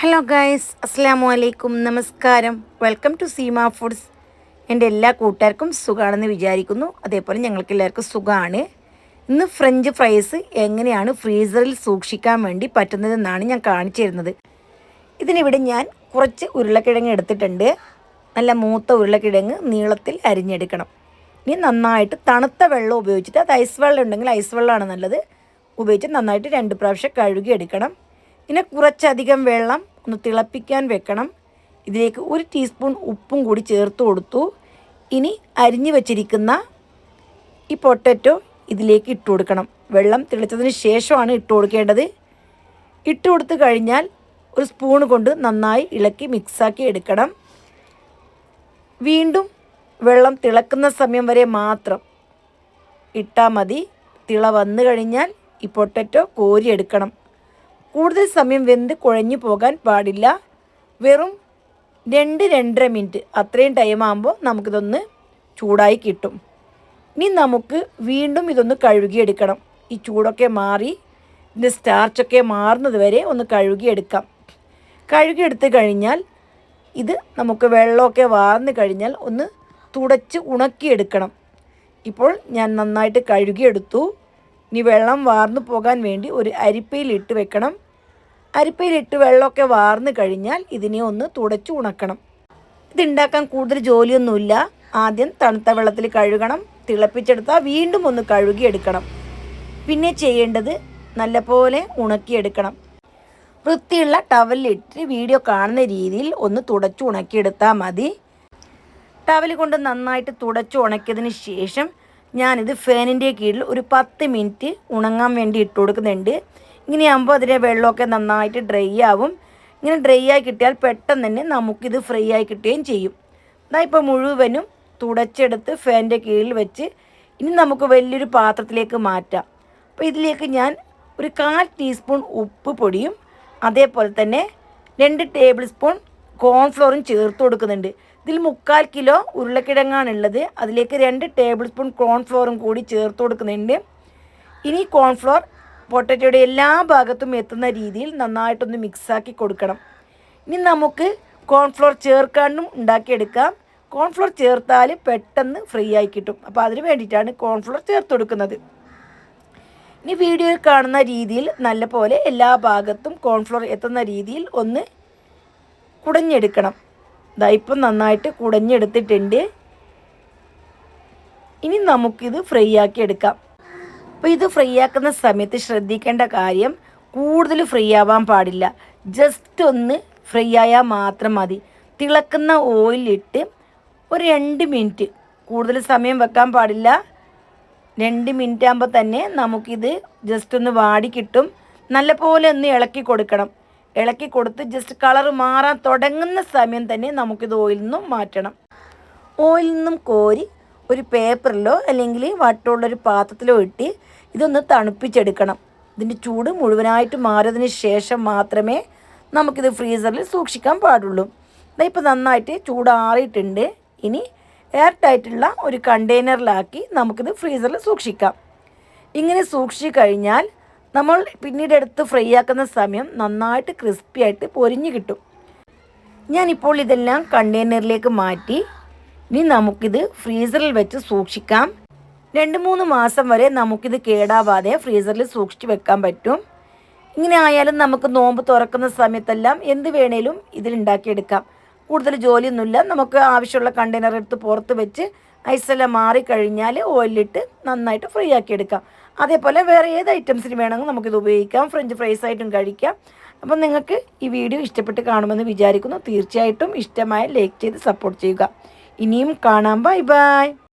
Hello guys അസ്സാം വലൈക്കും നമസ്കാരം വെൽക്കം ടു സീമ ഫുഡ്സ് എന്റെ എല്ലാ കൂട്ടുകാർക്കും സുഖമാണെന്ന് വിചാരിക്കുന്നു. അതേപോലെ ഞങ്ങൾക്ക് എല്ലാവർക്കും സുഖമാണ് ഇന്ന് ഫ്രഞ്ച് ഫ്രൈസ് എങ്ങനെയാണ് ഫ്രീസറിൽ സൂക്ഷിക്കാൻ വേണ്ടി പറ്റുന്നതെന്നാണ് ഞാൻ കാണിച്ചു തരുന്നത്. ഇതിനിവിടെ ഞാൻ കുറച്ച് ഉരുളക്കിഴങ്ങ് എടുത്തിട്ടുണ്ട്. നല്ല മൂത്ത ഉരുളക്കിഴങ്ങ് നീളത്തിൽ അരിഞ്ഞെടുക്കണം. ഇനി നന്നായിട്ട് തണുത്ത വെള്ളം ഉപയോഗിച്ചിട്ട് അത് ഐസ് വെള്ളം ഉണ്ടെങ്കിൽ ഐസ് വെള്ളമാണ് നല്ലത്. ഉപയോഗിച്ച് നന്നായിട്ട് രണ്ട് പ്രാവശ്യം കഴുകി എടുക്കണം പിന്നെ കുറച്ചധികം വെള്ളം ഒന്ന് തിളപ്പിക്കാൻ വെക്കണം. ഇതിലേക്ക് ഒരു ടീസ്പൂൺ ഉപ്പും കൂടി ചേർത്ത് കൊടുത്തു. ഇനി അരിഞ്ഞു വച്ചിരിക്കുന്ന ഈ പൊട്ടറ്റോ ഇതിലേക്ക് ഇട്ട് കൊടുക്കണം. വെള്ളം തിളച്ചതിന് ശേഷമാണ് ഇട്ട് കൊടുക്കേണ്ടത്. ഇട്ട് കൊടുത്തു കഴിഞ്ഞാൽ ഒരു സ്പൂൺ കൊണ്ട് നന്നായി ഇളക്കി മിക്സാക്കി എടുക്കണം. വീണ്ടും വെള്ളം തിളക്കുന്ന സമയം വരെ മാത്രം ഇട്ടാൽ മതി. തിള വന്നു കഴിഞ്ഞാൽ ഈ പൊട്ടറ്റോ കോരിയെടുക്കണം. കൂടുതൽ സമയം വെന്ത് കുഴഞ്ഞു പോകാൻ പാടില്ല. വെറും രണ്ട് രണ്ടര മിനിറ്റ് അത്രയും ടൈം ആകുമ്പോൾ നമുക്കിതൊന്ന് ചൂടായി കിട്ടും. ഇനി നമുക്ക് വീണ്ടും ഇതൊന്ന് കഴുകിയെടുക്കണം. ഈ ചൂടൊക്കെ മാറി ഇതിന്റെ സ്റ്റാർച്ചൊക്കെ മാറുന്നത് വരെ ഒന്ന് കഴുകിയെടുക്കാം. കഴുകിയെടുത്ത് കഴിഞ്ഞാൽ ഇത് നമുക്ക് വെള്ളമൊക്കെ വാർന്നു കഴിഞ്ഞാൽ ഒന്ന് തുടച്ച് ഉണക്കിയെടുക്കണം. ഇപ്പോൾ ഞാൻ നന്നായിട്ട് കഴുകിയെടുത്തു. ഇനി വെള്ളം വാർന്നു പോകാൻ വേണ്ടി ഒരു അരിപ്പയിലിട്ട് വെക്കണം. അരിപ്പയിലിട്ട് വെള്ളമൊക്കെ വാർന്നു കഴിഞ്ഞാൽ ഇതിനെ ഒന്ന് തുടച്ച് ഉണക്കണം. ഇതുണ്ടാക്കാൻ കൂടുതൽ ജോലിയൊന്നുമില്ല. ആദ്യം തണുത്ത വെള്ളത്തിൽ കഴുകണം. തിളപ്പിച്ചെടുത്താൽ വീണ്ടും ഒന്ന് കഴുകിയെടുക്കണം. പിന്നെ ചെയ്യേണ്ടത് നല്ലപോലെ ഉണക്കിയെടുക്കണം. വൃത്തിയുള്ള ടവലിലിട്ട് വീഡിയോ കാണുന്ന രീതിയിൽ ഒന്ന് തുടച്ച് ഉണക്കിയെടുത്താൽ മതി. ടവൽ കൊണ്ട് നന്നായിട്ട് തുടച്ച് ഉണക്കിയതിന് ശേഷം ഞാനിത് ഫാനിന്റെ കീഴിൽ ഒരു പത്ത് മിനിറ്റ് ഉണങ്ങാൻ വേണ്ടി ഇട്ട് കൊടുക്കുന്നുണ്ട്. ഇങ്ങനെയാകുമ്പോൾ അതിലെ വെള്ളമൊക്കെ നന്നായിട്ട് ഡ്രൈ ആവും. ഇങ്ങനെ ഡ്രൈ ആയി കിട്ടിയാൽ പെട്ടെന്ന് തന്നെ നമുക്കിത് ഫ്രൈ ആയി കിട്ടുകയും ചെയ്യും. അതാ ഇപ്പോൾ മുഴുവനും തുടച്ചെടുത്ത് ഫാനിന്റെ കീഴിൽ വെച്ച് ഇനി നമുക്ക് വലിയൊരു പാത്രത്തിലേക്ക് മാറ്റാം. അപ്പോൾ ഇതിലേക്ക് ഞാൻ ഒരു കാൽ ടീസ്പൂൺ ഉപ്പ് പൊടിയും അതേപോലെ തന്നെ രണ്ട് ടേബിൾ സ്പൂൺ കോൺഫ്ലോറും ചേർത്ത് കൊടുക്കുന്നുണ്ട്. ഇതിൽ മുക്കാൽ കിലോ ഉരുളക്കിഴങ്ങാണുള്ളത്. അതിലേക്ക് രണ്ട് ടേബിൾ സ്പൂൺ കോൺഫ്ലോറും കൂടി ചേർത്ത് കൊടുക്കുന്നുണ്ട്. ഇനി കോൺഫ്ലോർ പൊട്ടറ്റോയുടെ എല്ലാ ഭാഗത്തും എത്തുന്ന രീതിയിൽ നന്നായിട്ടൊന്ന് മിക്സാക്കി കൊടുക്കണം. ഇനി നമുക്ക് കോൺഫ്ലോർ ചേർക്കാണ്ടും ഉണ്ടാക്കിയെടുക്കാം. കോൺഫ്ലോർ ചേർത്താൽ പെട്ടെന്ന് ഫ്രീ ആയി കിട്ടും. അപ്പോൾ അതിന് വേണ്ടിയിട്ടാണ് കോൺഫ്ലോർ ചേർത്ത് കൊടുക്കുന്നത്. ഇനി വീഡിയോയിൽ കാണുന്ന രീതിയിൽ നല്ല പോലെ എല്ലാ ഭാഗത്തും കോൺഫ്ലോർ എത്തുന്ന രീതിയിൽ ഒന്ന് കുടഞ്ഞെടുക്കണം. ഇപ്പം നന്നായിട്ട് കുടഞ്ഞെടുത്തിട്ടുണ്ട്. ഇനി നമുക്കിത് ഫ്രൈ ആക്കി എടുക്കാം. അപ്പോൾ ഇത് ഫ്രൈ ആക്കുന്ന സമയത്ത് ശ്രദ്ധിക്കേണ്ട കാര്യം കൂടുതൽ ഫ്രൈ ആവാൻ പാടില്ല. ജസ്റ്റ് ഒന്ന് ഫ്രൈ ആയാൽ മാത്രം മതി. തിളക്കുന്ന ഓയിലിട്ട് ഒരു രണ്ട് മിനിറ്റ് കൂടുതൽ സമയം വെക്കാൻ പാടില്ല. രണ്ട് മിനിറ്റ് ആകുമ്പോൾ തന്നെ നമുക്കിത് ജസ്റ്റ് ഒന്ന് വാടി കിട്ടും. നല്ലപോലെ ഒന്ന് ഇളക്കി കൊടുക്കണം. ഇളക്കി കൊടുത്ത് ജസ്റ്റ് കളർ മാറാൻ തുടങ്ങുന്ന സമയം തന്നെ നമുക്കിത് ഓയിലിൽ നിന്നും മാറ്റണം. ഓയിലിൽ നിന്നും കോരി ഒരു പേപ്പറിലോ അല്ലെങ്കിൽ വട്ടമുള്ളൊരു പാത്രത്തിലോ ഇട്ടി ഇതൊന്ന് തണുപ്പിച്ചെടുക്കണം. ഇതിന്റെ ചൂട് മുഴുവനായിട്ട് മാറിയതിന് ശേഷം മാത്രമേ നമുക്കിത് ഫ്രീസറിൽ സൂക്ഷിക്കാൻ പാടുള്ളൂ. ഇതിപ്പോൾ നന്നായിട്ട് ചൂടാറിയിട്ടുണ്ട്. ഇനി എയർ ടൈറ്റുള്ള ഒരു കണ്ടെയ്നറിലാക്കി നമുക്കിത് ഫ്രീസറിൽ സൂക്ഷിക്കാം. ഇങ്ങനെ സൂക്ഷിച്ചു കഴിഞ്ഞാൽ നമ്മൾ പിന്നീട് എടുത്ത് ഫ്രൈ ആക്കുന്ന സമയം നന്നായിട്ട് ക്രിസ്പി ആയിട്ട് പൊരിഞ്ഞ് കിട്ടും. ഞാനിപ്പോൾ ഇതെല്ലാം കണ്ടെയ്നറിലേക്ക് മാറ്റി ഇനി നമുക്കിത് ഫ്രീസറിൽ വെച്ച് സൂക്ഷിക്കാം. രണ്ട് മൂന്ന് മാസം വരെ നമുക്കിത് കേടാവാതെ ഫ്രീസറിൽ സൂക്ഷിച്ച് വെക്കാൻ പറ്റും. ഇങ്ങനെ ആയാലും നമുക്ക് നോമ്പ് തുറക്കുന്ന സമയത്തെല്ലാം എന്ത് വേണേലും ഇതിലുണ്ടാക്കിയെടുക്കാം കൂടുതൽ ജോലിയൊന്നുമില്ല. നമുക്ക് ആവശ്യമുള്ള കണ്ടെയ്നർ എടുത്ത് പുറത്ത് വെച്ച് ഐസെല്ലാം മാറിക്കഴിഞ്ഞാൽ ഓയിലിട്ട് നന്നായിട്ട് ഫ്രൈ ആക്കി എടുക്കാം. അതേപോലെ വേറെ ഏത് ഐറ്റംസിന് വേണമെങ്കിൽ നമുക്കിത് ഉപയോഗിക്കാം. ഫ്രഞ്ച് ഫ്രൈസ് ആയിട്ടും കഴിക്കാം. അപ്പം നിങ്ങൾക്ക് ഈ വീഡിയോ ഇഷ്ടപ്പെട്ട് കാണുമെന്ന് വിചാരിക്കുന്നു. തീർച്ചയായിട്ടും ഇഷ്ടമായ ലൈക്ക് ചെയ്ത് സപ്പോർട്ട് ചെയ്യുക. ഇനിയും കാണാം. Bye bye